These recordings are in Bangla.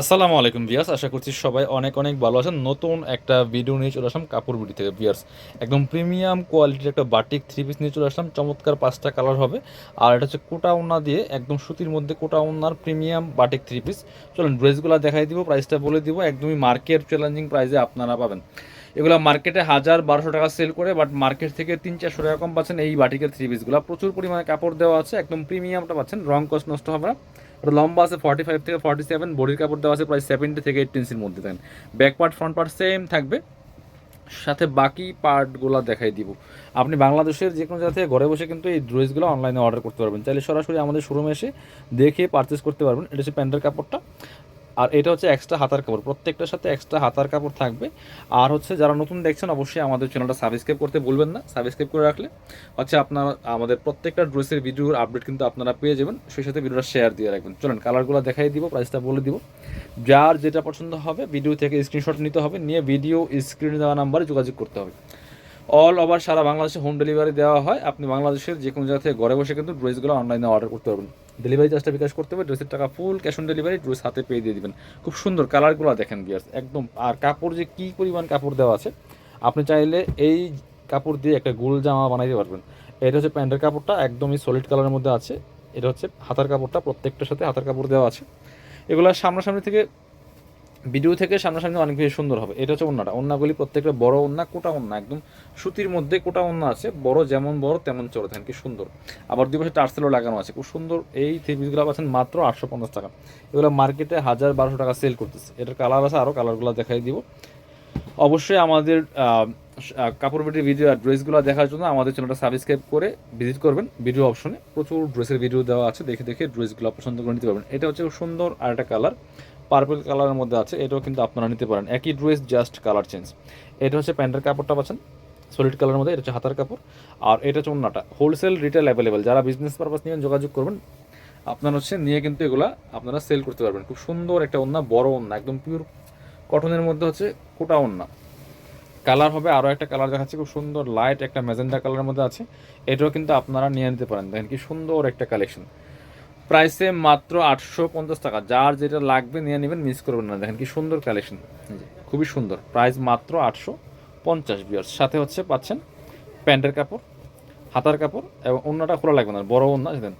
আসসালামু আলাইকুম বিয়াস আশা করছি সবাই অনেক অনেক ভালো আছেন। নতুন একটা ভিডিও নিয়ে চলে আসলাম কাপড় বিডি থেকে। বিয়ার্স একদম প্রিমিয়াম কোয়ালিটির একটা বাটিক থ্রি পিস নিয়ে চলে আসলাম। চমৎকার পাঁচটা কালার হবে। আর এটা হচ্ছে কোটা ওনা দিয়ে, একদম সুতির মধ্যে কোটা ওনার প্রিমিয়াম বাটিক থ্রি পিস চলুন ড্রেসগুলো দেখাই দিব প্রাইসটা বলে দিব। একদমই মার্কেট চ্যালেঞ্জিং প্রাইসে আপনারা পাবেন। এগুলো মার্কেটে হাজার বারোশো টাকা সেল করে বাট মার্কেট থেকে তিন চারশো টাকা কম পাচ্ছেন এই বাটিকের থ্রি পিসগুলো প্রচুর পরিমাণে কাপড় দেওয়া আছে, একদম প্রিমিয়ামটা পাচ্ছেন। রং কস্ট নষ্ট হবে না। ওটা লম্বা আছে ফর্টি ফাইভ থেকে ফর্টি সেভেন বডির কাপড় দেওয়া আছে প্রায় সেভেন্টি থেকে এইট ইঞ্চির মধ্যে then back part front part same থাকবে। সাথে বাকি পার্টগুলো দেখাই দিব। আপনি বাংলাদেশের যে কোনো জায়গা থেকে ঘরে বসে কিন্তু এই ড্রেসগুলো অনলাইনে অর্ডার করতে পারবেন। চাইলে সরাসরি আমাদের শোরুমে এসে দেখে পারচেস করতে পারবেন। এটা হচ্ছে প্যান্টের কাপড়টা। আর এটা হচ্ছে এক্সট্রা হাতার কাপড়। প্রত্যেকটার সাথে এক্সট্রা হাতার কাপড় থাকবে। আর হচ্ছে যারা নতুন দেখছেন, অবশ্যই আমাদের চ্যানেলটা সাবস্ক্রাইব করতে ভুলবেন না। সাবস্ক্রাইব করে রাখলে হচ্ছে আপনার, আমাদের প্রত্যেকটা ড্রেসের ভিডিওর আপডেট কিন্তু আপনারা পেয়ে যাবেন। সেই সাথে ভিডিওটা শেয়ার দিয়ে রাখবেন। চলেন কালারগুলো দেখাই দিব প্রাইসটা বলে দিব। যার যেটা পছন্দ হবে ভিডিও থেকে স্ক্রিনশট নিতে হবে, নিয়ে ভিডিও স্ক্রিনে দেওয়া নাম্বারে যোগাযোগ করতে হবে। অল ওভার সারা বাংলাদেশে হোম ডেলিভারি দেওয়া হয়। আপনি বাংলাদেশের যে কোনো জায়গা থেকে ঘরে বসে কিন্তু ড্রেসগুলো অনলাইনে অর্ডার করতে পারবেন। ডেলিভারি চার্জটা বিকাশ করতে হবে ড্রেসের টাকা full cash on delivery dress হাতে পেয়ে দিয়ে দেবেন। খুব সুন্দর কালারগুলো দেখেন গিয়ার্স একদম, আর কাপড় যে কী পরিমাণ কাপড় দেওয়া আছে, আপনি চাইলে এই কাপড় দিয়ে একটা গোল জামা বানাইতে পারবেন। এটা হচ্ছে প্যান্টের কাপড়টা, একদমই সলিড কালারের মধ্যে আছে। এটা হচ্ছে হাতার কাপড়টা, প্রত্যেকটার সাথে হাতার কাপড় দেওয়া আছে। এগুলো সামনাসামনি থেকে ভিডিও থেকে সামনাসামনি অনেক বেশি সুন্দর হবে। এটা হচ্ছে ওন্নাটা। ওন্নাগুলি প্রত্যেকটা বড় ওন্না, কোটা ওন্না, একদম সুতির মধ্যে কোটা ওন্না আছে। বড় যেমন বড়, তেমন চড়ে থাকেন কি সুন্দর। আবার দুই পাশে টার্সেলও লাগানো আছে। খুব সুন্দর এই থ্রি পিসগুলো মাত্র আটশো পঞ্চাশ টাকা। এগুলো মার্কেটে হাজার বারোশো টাকা সেল করতেছে। এটার কালার আছে আরও কালারগুলো দেখাই দিব। অবশ্যই আমাদের কাপড় বেটির ভিডিও আর ড্রেসগুলো দেখার জন্য আমাদের চ্যানেলটা সাবস্ক্রাইব করে ভিজিট করবেন। ভিডিও অপশনে প্রচুর ড্রেসের ভিডিও দেওয়া আছে। দেখে দেখে ড্রেসগুলো পছন্দ করে নিতে পারবেন। এটা হচ্ছে সুন্দর আর একটা কালার পার্পল কালারের মধ্যে আছে, এটাও কিন্তু আপনারা নিতে পারেন। একই ড্রেস জাস্ট কালার চেঞ্জ এটা হচ্ছে প্যান্টের কাপড়টা পাচ্ছেন সলিড কালারের মধ্যে, এটা হচ্ছে হাতার কাপড়। আর এটা হচ্ছে অন্যটা হোলসেল রিটেল অ্যাভেলেবেল যারা বিজনেস পারপাস নিয়ে যোগাযোগ করবেন, আপনার হচ্ছে নিয়ে কিন্তু এগুলা আপনারা সেল করতে পারবেন। খুব সুন্দর একটা ওন্না, বড় ওন্না, একদম পিওর কটনের মধ্যে হচ্ছে কোটা ওন্না। কালার হবে আরও একটা কালার দেখাচ্ছে, খুব সুন্দর লাইট একটা ম্যাজেন্ডা কালারের মধ্যে আছে। এটাও কিন্তু আপনারা নিয়ে নিতে পারেন। দেখেন কি সুন্দর একটা কালেকশন প্রাইসে মাত্র আটশো পঞ্চাশ টাকা। যার যেটা লাগবে নিয়ে নেবেন মিস করবেন না। দেখেন কি সুন্দর কালেকশন খুবই সুন্দর। প্রাইস মাত্র আটশো পঞ্চাশ বিয়ার্স সাথে হচ্ছে পাচ্ছেন প্যান্টের কাপড়, হাতার কাপড় এবং অন্যটা খোলা লাগবে না। বড় অন্য দেখেন,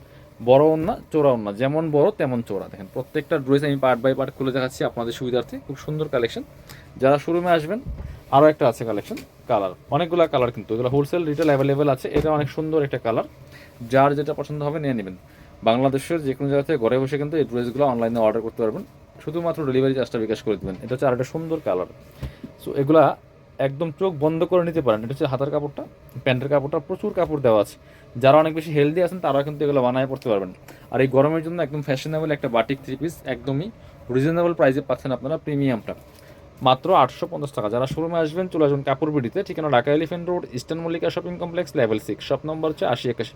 বড় ওন্না চোরা ওন্না। যেমন বড়, তেমন চোরা দেখেন, প্রত্যেকটা ড্রেস আমি পার্ট বাই পার্ট খুলে দেখাচ্ছি আপনাদের সুবিধার্থে। খুব সুন্দর কালেকশন যারা শোরুমে আসবেন আরও একটা আছে কালেকশন কালার অনেকগুলো কালার কিন্তু। এগুলো হোলসেল রিটেল অ্যাভেলেবেল আছে। এটা অনেক সুন্দর একটা কালার যার যেটা পছন্দ হবে নিয়ে নেবেন। বাংলাদেশের যে কোনো জায়গা থেকে ঘরে বসে কিন্তু এই ড্রেসগুলো অনলাইনে অর্ডার করতে পারবেন। শুধুমাত্র ডেলিভারি চার্জটা বিকাশ করে দেবেন। এটা হচ্ছে আরেকটা সুন্দর কালার সো এগুলা একদম চোখ বন্ধ করে নিতে পারেন। এটা হচ্ছে হাতার কাপড়টা, প্যান্টের কাপড়টা, প্রচুর কাপড় দেওয়া আছে। যারা অনেক বেশি হেলদি আছেন তারা কিন্তু এগুলো বানায় পড়তে পারবেন। আর এই গরমের জন্য একদম ফ্যাশনেবল একটা বাটিক থ্রি পিস একদমই রিজনেবল প্রাইসে পাচ্ছেন আপনারা প্রিমিয়ামটা মাত্র আটশো পঞ্চাশ টাকা। যারা শোরুমে আসবেন, চলে আসবেন কাপড় বিডিতে ঠিকানা Dhaka elephant road, eastern Mallika shopping complex level six shop number হচ্ছে আশি একাশি।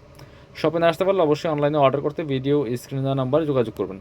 শপে না আসতে পারলে অবশ্যই অনলাইনে অর্ডার করতে ভিডিও স্ক্রিনে দেওয়া নাম্বারে যোগাযোগ করবেন।